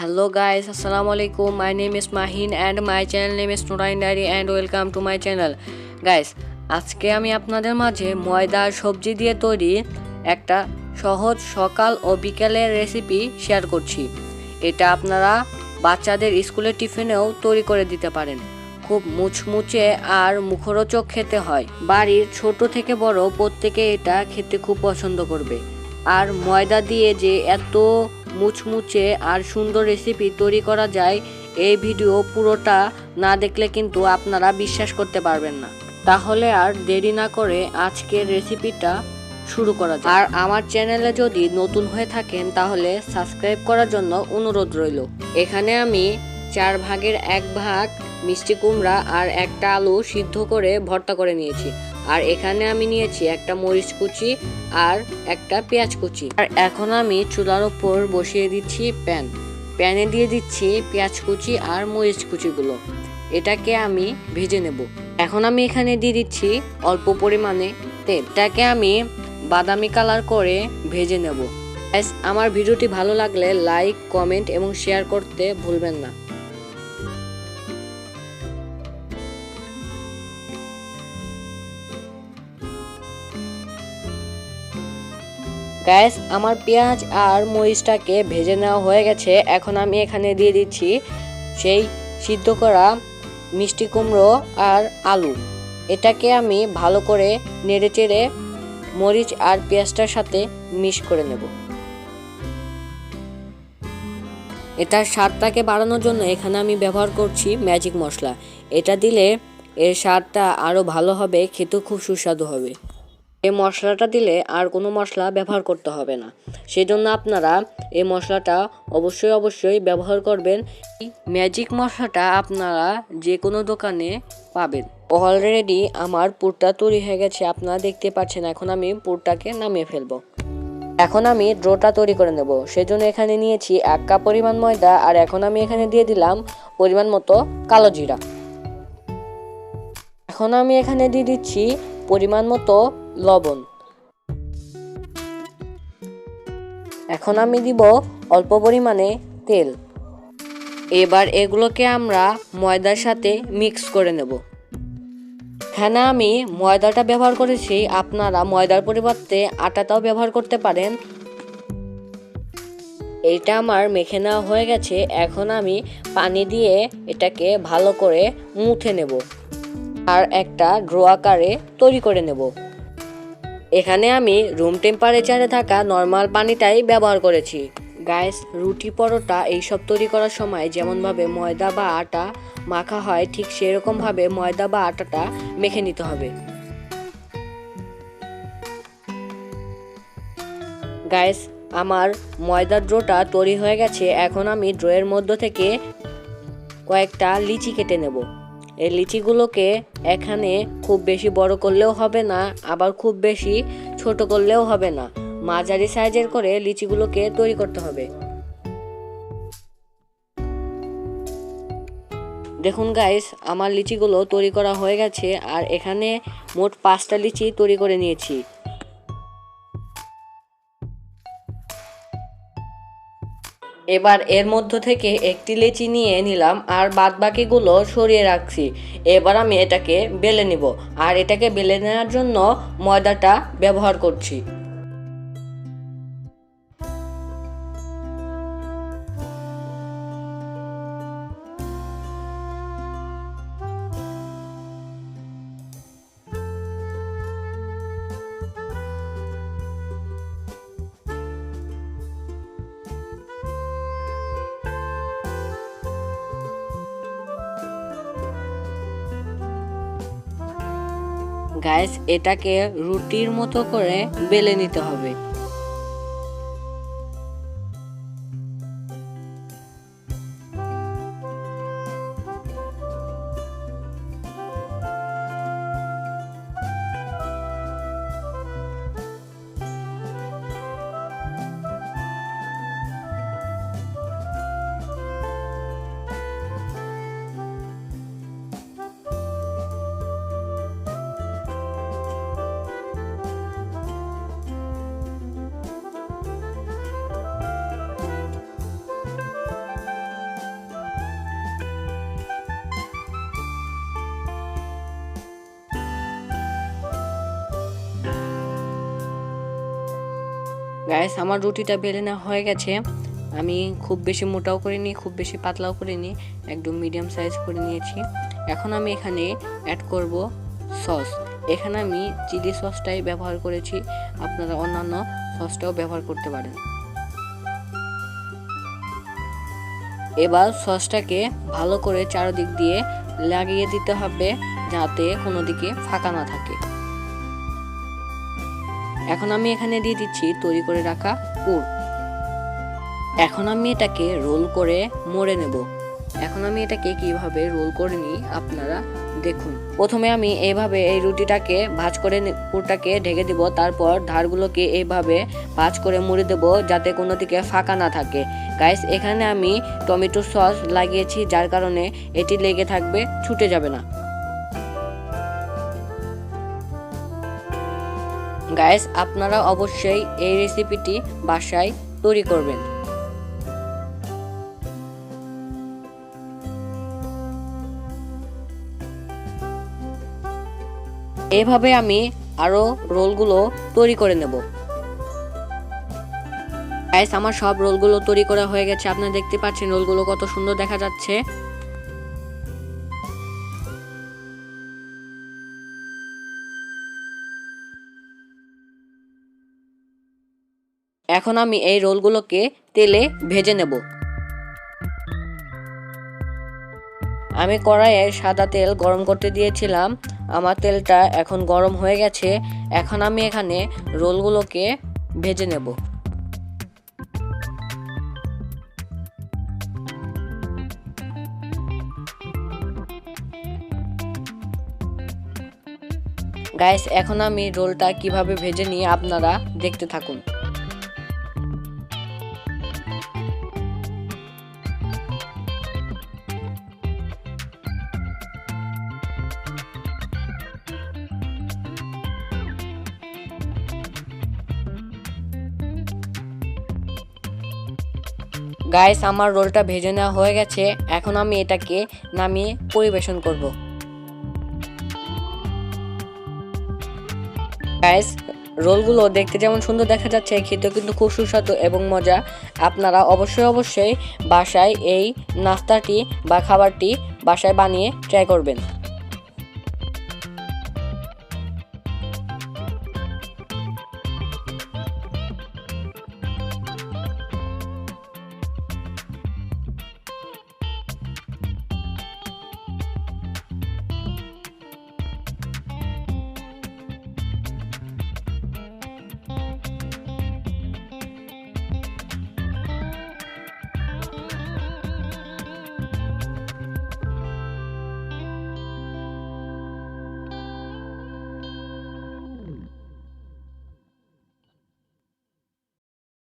Hello guys, assalamu alaikum. My name is Mahin and my channel name is Nurain Diary and welcome to my channel. Guys, আজকে আমি আপনাদের মাঝে ময়দা সবজি দিয়ে তৈরি একটা সহজ সকাল ও বিকেলের রেসিপি শেয়ার করছি। এটা আপনারা বাচ্চাদের স্কুলের টিফিনেও তৈরি করে দিতে পারেন। খুব মুচমুচে আর মুখরোচক খেতে হয়। বাড়ির ছোট থেকে বড় প্রত্যেকে এটা খেতে খুব পছন্দ করবে। আর ময়দা দিয়ে যে এত মুচমুচে আর সুন্দর রেসিপি তৈরি করা যায়, এই ভিডিও পুরোটা না দেখলে কিন্তু আপনারা বিশ্বাস করতে পারবেন না। তাহলে আর দেরি না করে আজকের রেসিপিটা শুরু করা যায় আর আমার চ্যানেলে যদি নতুন হয়ে থাকেন, তাহলে সাবস্ক্রাইব করার জন্য অনুরোধ রইল। এখানে আমি চার ভাগের এক ভাগ মিষ্টি কুমড়া আর একটা আলু সিদ্ধ করে ভর্তা করে নিয়েছি। আর এখানে আমি নিয়েছি একটা মরিচ কুচি আর একটা পেঁয়াজ কুচি। আর এখন আমি চুলার ওপর বসিয়ে দিচ্ছি প্যান। প্যানে দিয়ে দিচ্ছি পেঁয়াজ কুচি আর মরিচ কুচিগুলো। এটাকে আমি ভেজে নেব। এখন আমি এখানে দিয়ে দিচ্ছি অল্প পরিমাণে তেল। এটাকে আমি বাদামি কালার করে ভেজে নেব। আমার ভিডিওটি ভালো লাগলে লাইক, কমেন্ট এবং শেয়ার করতে ভুলবেন না। গ্যাস আমার পেঁয়াজ আর মরিচটাকে ভেজে নেওয়া হয়ে গেছে। এখন আমি এখানে দিয়ে দিচ্ছি সেই সিদ্ধ করা মিষ্টি কুমড়ো আর আলু। এটাকে আমি ভালো করে নেড়ে চেড়ে মরিচ আর পেঁয়াজটার সাথে মিক্স করে নেব। এটার স্বাদটাকে বাড়ানোর জন্য এখানে আমি ব্যবহার করছি ম্যাজিক মশলা। এটা দিলে এর স্বাদটা আরও ভালো হবে, খেতেও খুব সুস্বাদু হবে। এই মশলাটা দিলে আর কোনো মশলা ব্যবহার করতে হবে না। সেই জন্য আপনারা এই মশলাটা অবশ্যই অবশ্যই ব্যবহার করবেন। ম্যাজিক মশলাটা আপনারা যে কোনো দোকানে পাবেন। অলরেডি আমার পুরটা তৈরি হয়ে গেছে, আপনারা দেখতে পাচ্ছেন, এখন আমি পুরটাকে নামিয়ে ফেলব। এখন আমি ড্রোটা তৈরি করে নেব। সেজন্য এখানে নিয়েছি এক কাপ পরিমাণ ময়দা আর এখন আমি এখানে দিয়ে দিলাম পরিমাণ মতো কালো জিরা। এখন আমি এখানে দিয়ে দিচ্ছি পরিমাণ মতো লবণ। এখন আমি দিব অল্প পরিমাণে তেল। এবার এগুলোকে আমরা ময়দার সাথে মিক্স করে নেব। এখানে আমি ময়দাটা ব্যবহার করেছি। আপনারা ময়দার পরিবর্তে আটাটাও ব্যবহার করতে পারেন। এইটা আমার মেখে নেওয়া হয়ে গেছে। এখন আমি পানি দিয়ে এটাকে ভালো করে মুথে নেব। আর একটা ড্রো আকারে তৈরি করে নেব। এখানে আমি রুম টেম্পারেচারে থাকা নর্মাল পানিটাই ব্যবহার করেছি। গাইস রুটি পরোটা এইসব তৈরি করার সময় যেমনভাবে ময়দা বা আটা মাখা হয়, ঠিক সেরকমভাবে ময়দা বা আটাটা মেখে নিতে হবে। গাইস আমার ময়দার ড্রোটা তৈরি হয়ে গেছে, এখন আমি ড্রোয়ের মধ্য থেকে কয়েকটা লিচি কেটে নেব। এই লিচিগুলোকে এখানে খুব বেশি বড় করলেও হবে না, আবার খুব বেশি ছোট করলেও হবে না। মাঝারি সাইজের করে লিচিগুলোকে তৈরি করতে হবে। দেখুন গাইস আমার লিচিগুলো তৈরি করা হয়ে গেছে, আর এখানে মোট পাঁচটা লিচি তৈরি করে নিয়েছি। এবার এর মধ্য থেকে একটি লেচি নিয়ে নিলাম আর বাদ বাকিগুলো সরিয়ে রাখছি। এবার আমি এটাকে বেলে নিব। আর এটাকে বেলে নেওয়ার জন্য ময়দাটা ব্যবহার করছি। গাইস এটাকে রুটির মতো করে বেলে নিতে হবে। গাইস আমার রুটিটা বেলে নেওয়া হয়ে গেছে। আমি খুব বেশি মোটাও করিনি, খুব বেশি পাতলাও করিনি, একদম মিডিয়াম সাইজ করে নিয়েছি। এখন আমি এখানে অ্যাড করব সস এখানে আমি চিলি সসটাই ব্যবহার করেছি। আপনারা অন্যান্য সসটাও ব্যবহার করতে পারেন। এবার সসটাকে ভালো করে চারদিক দিয়ে লাগিয়ে দিতে হবে যাতে কোনো দিকে ফাঁকা না থাকে। এখন আমি এখানে দিয়ে দিচ্ছি তৈরি করে রাখা পুর। এখন আমি এটাকে রোল করে মোড়ে নেব। এখন আমি এটাকে কীভাবে রোল করে নিই আপনারা দেখুন। প্রথমে আমি এইভাবে এই রুটিটাকে ভাজ করে পুরটাকে ঢেকে দিব, তারপর ধারগুলোকে এইভাবে ভাজ করে মুড়ে দেব যাতে কোনো দিকে ফাঁকা না থাকে। গাইস এখানে আমি টমেটো সস লাগিয়েছি, যার কারণে এটি লেগে থাকবে, ছুটে যাবে না। গাইস আপনারা অবশ্যই এই রেসিপিটি বাসায় তৈরি করবেন। এভাবে আমি আরও রোলগুলো তৈরি করে নেব। গাইস আমার সব রোলগুলো তৈরি করা হয়ে গেছে। আপনারা দেখতে পাচ্ছেন রোলগুলো কত সুন্দর দেখা যাচ্ছে। এখন আমি এই রোলগুলোকে তেলে ভেজে নেব। আমি কড়াইয়ে সাদা তেল গরম করতে দিয়েছিলাম। আমার তেলটা এখন গরম হয়ে গেছে। এখন আমি এখানে রোলগুলোকে ভেজে নেব। গাইস, এখন আমি রোলটা কীভাবে ভেজে নিয়ে আপনারা দেখতে থাকুন। গাইস আমার রোলটা ভেজে নেওয়া হয়ে গেছে। এখন আমি এটাকে নামিয়ে পরিবেশন করব। গাইস রোলগুলো দেখতে যেমন সুন্দর দেখা যাচ্ছে, খেতেও কিন্তু খুব সুস্বাদু এবং মজা। আপনারা অবশ্যই অবশ্যই বাসায় এই নাস্তাটি বা খাবারটি বাসায় বানিয়ে ট্রাই করবেন।